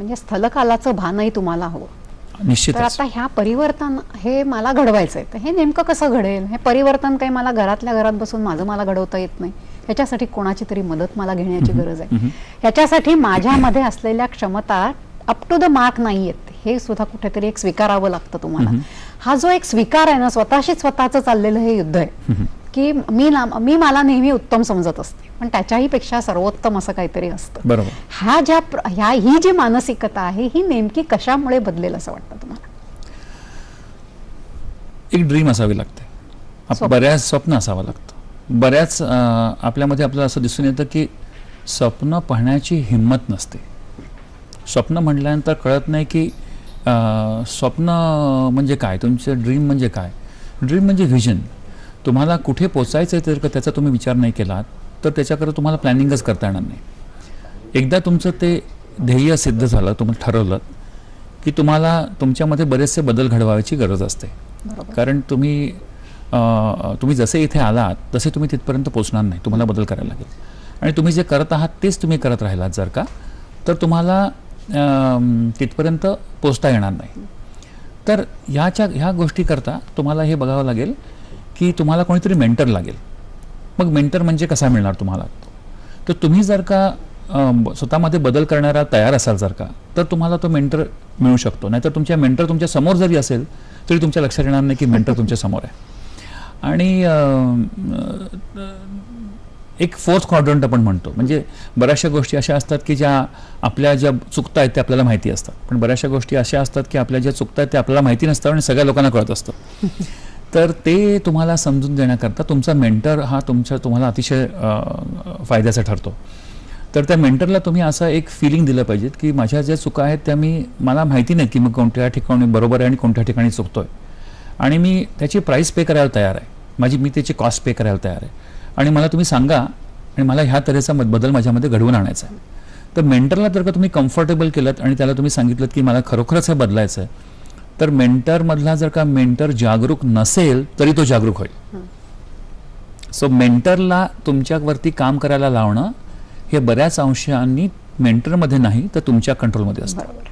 म्हणजे स्थलकालाचं भानही तुम्हाला हवं. तर निश्चितच आता ह्या परिवर्तन हे मला घडवायचंय. तर हे नेमकं कसं घडेल? हे परिवर्तन काही मला घरातल्या घरात बसून माझं मला घडवता येत नाही. ह्याच्यासाठी कोणाची तरी मदत मला घेण्याची गरज आहे. ह्याच्यासाठी माझ्यामध्ये असलेल्या क्षमता अप टू द मार्क नाही आहेत हे सुद्धा कुठेतरी एक स्वीकारावं लागतं तुम्हाला. हा जो एक स्वीकार आहे ना स्वतःशीच स्वतःचं चाललेलं हे युद्ध आहे. की मी ना मी मला नेहमी उत्तम समजत असते. पण त्याच्याही पेक्षा सर्वोत्तम असं काहीतरी असतं. बरोबर. ह्या ज्या प्र- ह्या ही जी मानसिकता आहे ही नेमकी कशामुळे बदलेल असं वाटतं तुम्हाला? एक ड्रीम असावी लागते. बऱ्याच स्वप्न असावं लागतं. बऱ्याच आपल्यामध्ये आपल्याला असं दिसून येतं की स्वप्न पाहण्याची हिंमत नसते. स्वप्न म्हटल्यानंतर कळत नाही की स्वप्न म्हणजे काय? तुमचं ड्रीम म्हणजे काय? ड्रीम म्हणजे व्हिजन तुम्हाला कुठे पोचायचं आहे तर का त्याचा तुम्ही विचार नाही केलात तर त्याच्याकडे तुम्हाला प्लॅनिंगच करता येणार नाही. एकदा तुमचं ते ध्येय सिद्ध झालं तुम्ही ठरवलं की तुम्हाला तुमच्यामध्ये बरेचसे बदल घडवायची गरज असते. कारण तुम्ही तुम्ही जसे इथे आलात तसे तुम्ही तिथपर्यंत पोचणार नाही. तुम्हाला बदल करायला लागेल. आणि तुम्ही जे करत आहात तेच तुम्ही करत राहिलात जर का तर तुम्हाला तिथपर्यंत पोचता येणार नाही. तर ह्याच्या ह्या गोष्टीकरता तुम्हाला हे बघावं लागेल की तुम्हाला कोणीतरी मेंटर लागेल. मग मेंटर म्हणजे कसा मिळणार तुम्हाला? तर तुम्ही जर का स्वतःमध्ये बदल करणारा तयार असाल जर का तर तुम्हाला तो मेंटर मिळू शकतो. नाहीतर तुमच्या मेंटर तुमच्यासमोर जरी असेल तरी तुमच्या लक्षात येणार नाही की मेंटर तुमच्यासमोर आहे. आणि एक फोर्थ क्वाड्रंट आपण म्हणतो. म्हणजे बऱ्याचशा गोष्टी अशा असतात की ज्या आपल्या ज्या चुकता आहेत त्या आपल्याला माहिती असतात. पण बऱ्याचशा गोष्टी अशा असतात की आपल्या ज्या चुकता आहेत त्या आपल्याला माहिती नसतात आणि सगळ्या लोकांना कळत असतं. तर ते तुम्हाला समजून देण्याकरता तुमचा मेंटर हा तुमच्या तुम्हाला अतिशय फायद्याचा ठरतो. तर त्या मेंटरला तुम्ही असं एक फिलिंग दिलं पाहिजेत की माझ्या ज्या चुका आहेत त्या मी मला माहिती नाही की मग कोणत्या ठिकाणी बरोबर आहे आणि कोणत्या ठिकाणी चुकतो आहे आणि मी त्याची प्राईस पे करायला तयार आहे. माझी मी त्याची कॉस्ट पे करायला तयार आहे. आणि मला तुम्ही सांगा आणि मला ह्या तऱ्हेचा मत- बदल माझ्यामध्ये घडवून आणायचा आहे. तर मेंटरला जर का तुम्ही कम्फर्टेबल केलं आणि त्याला तुम्ही सांगितलं की मला खरोखरच हे बदलायचं आहे तर मेंटरमधला जर का मेंटर जागरूक नसेल तरी तो जागरूक होईल. सो मेंटरला तुमच्यावरती काम करायला लावणं हे बऱ्याच अंशांनी मेंटरमध्ये नाही तर तुमच्या कंट्रोलमध्ये असतं. बरोबर.